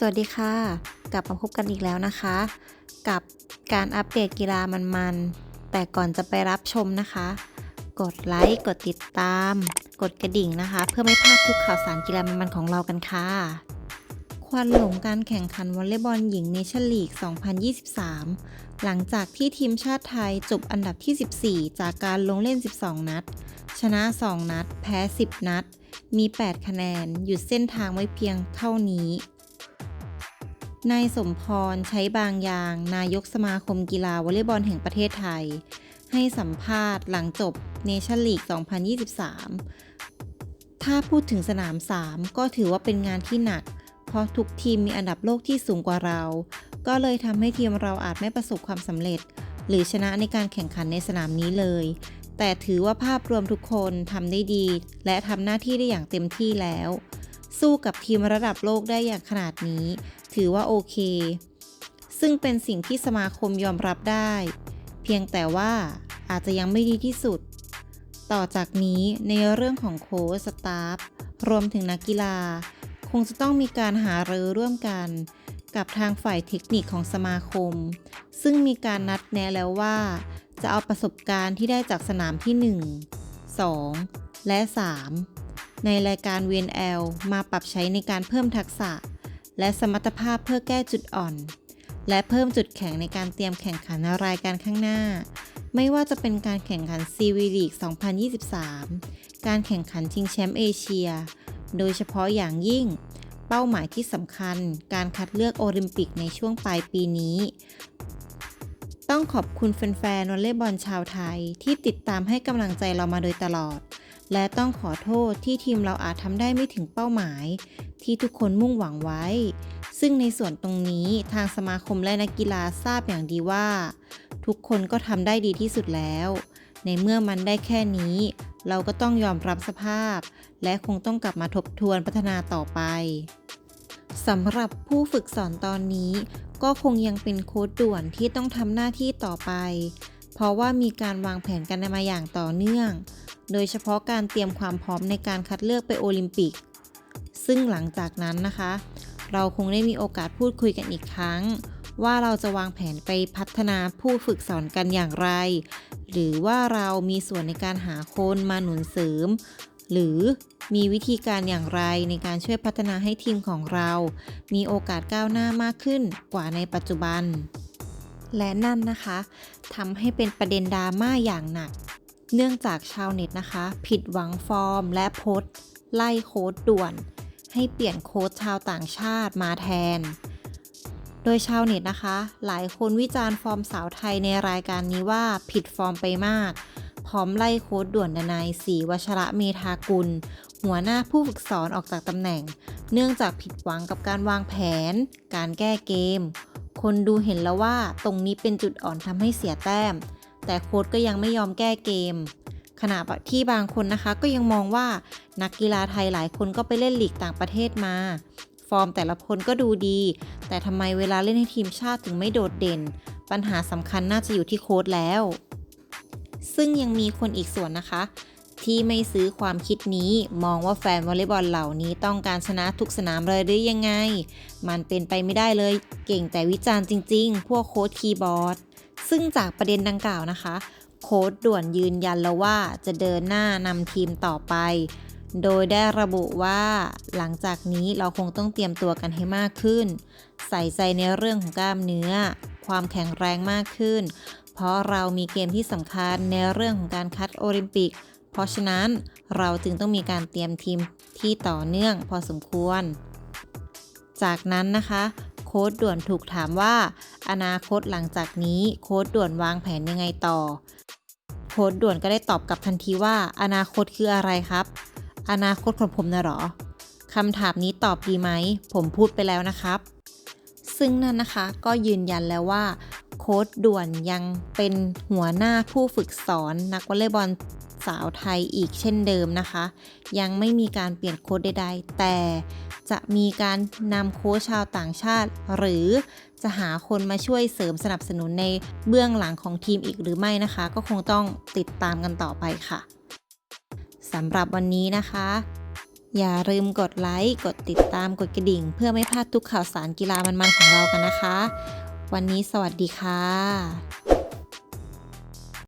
สวัสดีค่ะ กลับมาพบกันอีกแล้วนะคะ กับการอัปเดตกีฬามันๆ แต่ก่อนจะไปรับชมนะคะ กดไลค์ กดติดตาม กดกระดิ่งนะคะ เพื่อไม่พลาดทุกข่าวสารกีฬามันๆของเรากันค่ะ ควันหลงการแข่งขันวอลเลย์บอลหญิงเนชั่นลีก 2023 หลังจากที่ทีมชาติไทยจบอันดับที่ 14 จากการลงเล่น 12 นัด ชนะ 2 นัด แพ้ 10 นัด มี 8 คะแนน หยุดเส้นทางไว้เพียงเท่านี้ นายสมพรใช้บางอย่าง นายกสมาคมกีฬาวอลเลย์บอลแห่งประเทศไทย ให้สัมภาษณ์หลังจบเนชั่นลีก 2023 ถ้าพูดถึงสนาม 3 ก็ถือว่าเป็นงานที่หนัก เพราะทุกทีมมีอันดับโลกที่สูงกว่าเรา ก็เลยทำให้ทีมเราอาจไม่ประสบความสำเร็จ หรือชนะในการแข่งขันในสนามนี้เลย แต่ถือว่าภาพรวมทุกคนทำได้ดี และทำหน้าที่ได้อย่างเต็มที่แล้ว สู้กับทีมระดับโลกได้อย่างขนาดนี้ ถือว่าโอเค ซึ่งเป็นสิ่งที่สมาคมยอมรับได้ เพียงแต่ว่าอาจจะยังไม่ดีที่สุด ต่อจากนี้ในเรื่องของโค้ชสตาฟรวมถึงนักกีฬา คงจะต้องมีการหารือร่วมกัน กับทางฝ่ายเทคนิคของสมาคม ซึ่งมีการนัดแนะแล้วว่า จะเอาประสบการณ์ที่ได้จากสนามที่ 1 2 และ 3 ในรายการ VNL มาปรับใช้ในการเพิ่มทักษะ และสมรรถภาพเพื่อแก้จุดอ่อน และเพิ่มจุดแข็งในการเตรียมแข่งขันรายการข้างหน้า ไม่ว่าจะเป็นการแข่งขันซีวีลีก 2023 การแข่งขันชิงแชมป์เอเชีย โดยเฉพาะอย่างยิ่ง เป้าหมายที่สำคัญ การคัดเลือกโอลิมปิกในช่วงปลายปีนี้ ต้องขอบคุณแฟนๆวอลเลย์บอลชาวไทยที่ติดตามให้กำลังใจเรามาโดยตลอด และต้องขอโทษที่ทีมเราอาจทำได้ไม่ถึงเป้าหมาย ที่ทุกคนมุ่งหวังไว้ ซึ่งในส่วนตรงนี้ทางสมาคมและนักกีฬาทราบอย่างดีว่า ทุกคนก็ทำได้ดีที่สุดแล้ว ในเมื่อมันได้แค่นี้ เราก็ต้องยอมรับสภาพ และคงต้องกลับมาทบทวนพัฒนาต่อไปสำหรับผู้ฝึกสอนตอนนี้ ก็คงยังเป็นโค้ดด่วนที่ต้องทำหน้าที่ต่อไป เพราะว่ามีการวางแผนกันมาอย่างต่อเนื่อง โดยเฉพาะการเตรียมความพร้อมในการคัดเลือกไปโอลิมปิก ซึ่งหลังจากนั้นนะคะ เราคงได้มีโอกาสพูดคุยกันอีกครั้ง ว่าเราจะวางแผนไปพัฒนาผู้ฝึกสอนกันอย่างไร หรือว่าเรามีส่วนในการหาคนมาหนุนเสริม หรือมีวิธีการอย่างไรในการช่วยพัฒนาให้ทีมของเรา มีโอกาสก้าวหน้ามากขึ้นกว่าในปัจจุบัน และนั่นนะคะทำให้เป็นประเด็นดราม่าอย่างหนัก เนื่องจากชาวเน็ตนะคะ ผิดหวังฟอร์ม และโพสต์ไล่โค้ดด่วน ให้เปลี่ยนโค้ชชาวต่างชาติมาแทน โดยชาวเน็ตนะคะ หลายคนวิจารณ์ฟอร์มสาวไทยในรายการนี้ว่าผิดฟอร์มไปมากพร้อมไล่โค้ดด่วนนายศรีวัชระเมธากุล หัวหน้าผู้ฝึกสอนออกจากตำแหน่ง เนื่องจากผิดหวังกับการวางแผน การแก้เกม คนดูเห็นแล้วว่าตรงนี้เป็นจุดอ่อนทำให้เสียแต้ม แต่โค้ดก็ยังไม่ยอมแก้เกม ขณะที่บางคนนะคะก็ยังมองว่านักกีฬาไทยหลายคนก็ไปเล่นลีกต่างประเทศมา ฟอร์มแต่ละคนก็ดูดี แต่ทำไมเวลาเล่นให้ทีมชาติถึงไม่โดดเด่น ปัญหาสำคัญน่าจะอยู่ที่โค้ดแล้ว ซึ่งยังมีคนอีกส่วนนะคะ ที่ไม่ซื้อความคิดนี้ มองว่าแฟนวอลเลย์บอลเหล่านี้ต้องการชนะทุกสนามเลยหรือยังไง มันเป็นไปไม่ได้เลย เก่งแต่วิจารณ์จริง ๆ พวกโค้ดคีย์บอร์ด ซึ่งจากประเด็นดังกล่าวนะคะ โค้ดด่วนยืนยันแล้วว่าจะเดินหน้านำทีมต่อไป โดยได้ระบุว่าหลังจากนี้เราคงต้องเตรียมตัวกันให้มากขึ้น ใส่ใจในเรื่องของกล้ามเนื้อ ความแข็งแรงมากขึ้น เพราะเรามีเกมที่สำคัญในเรื่องของการคัดโอลิมปิก เพราะฉะนั้นเราจึงต้องมีการเตรียมทีมที่ต่อเนื่องพอสมควร จากนั้นนะคะ โค้ดด่วนถูกถามว่า อนาคตหลังจากนี้โค้ดด่วนวางแผนยังไงต่อ โค้ดด่วนก็ได้ตอบกลับทันทีว่า อนาคตคืออะไรครับ อนาคตของผมนะหรอคำถามนี้ตอบดีไหม ผมพูดไปแล้วนะครับ ซึ่งนั่นนะคะก็ยืนยันแล้วว่า โค้ดด่วนยังเป็นหัวหน้าผู้ฝึกสอนนักวอลเลย์บอล สาวไทยอีกเช่นเดิมนะคะ ยังไม่มีการเปลี่ยนโค้ดใดๆ แต่จะมีการนำโค้ชชาวต่างชาติ หรือจะหาคนมาช่วยเสริมสนับสนุนในเบื้องหลังของทีมอีกหรือไม่นะคะ ก็คงต้องติดตามกันต่อไปค่ะสำหรับวันนี้นะคะ อย่าลืมกดไลค์ กดติดตามกดกระดิ่ง เพื่อไม่พลาดทุกข่าวสารกีฬามันๆของเรากันนะคะ วันนี้สวัสดีค่ะ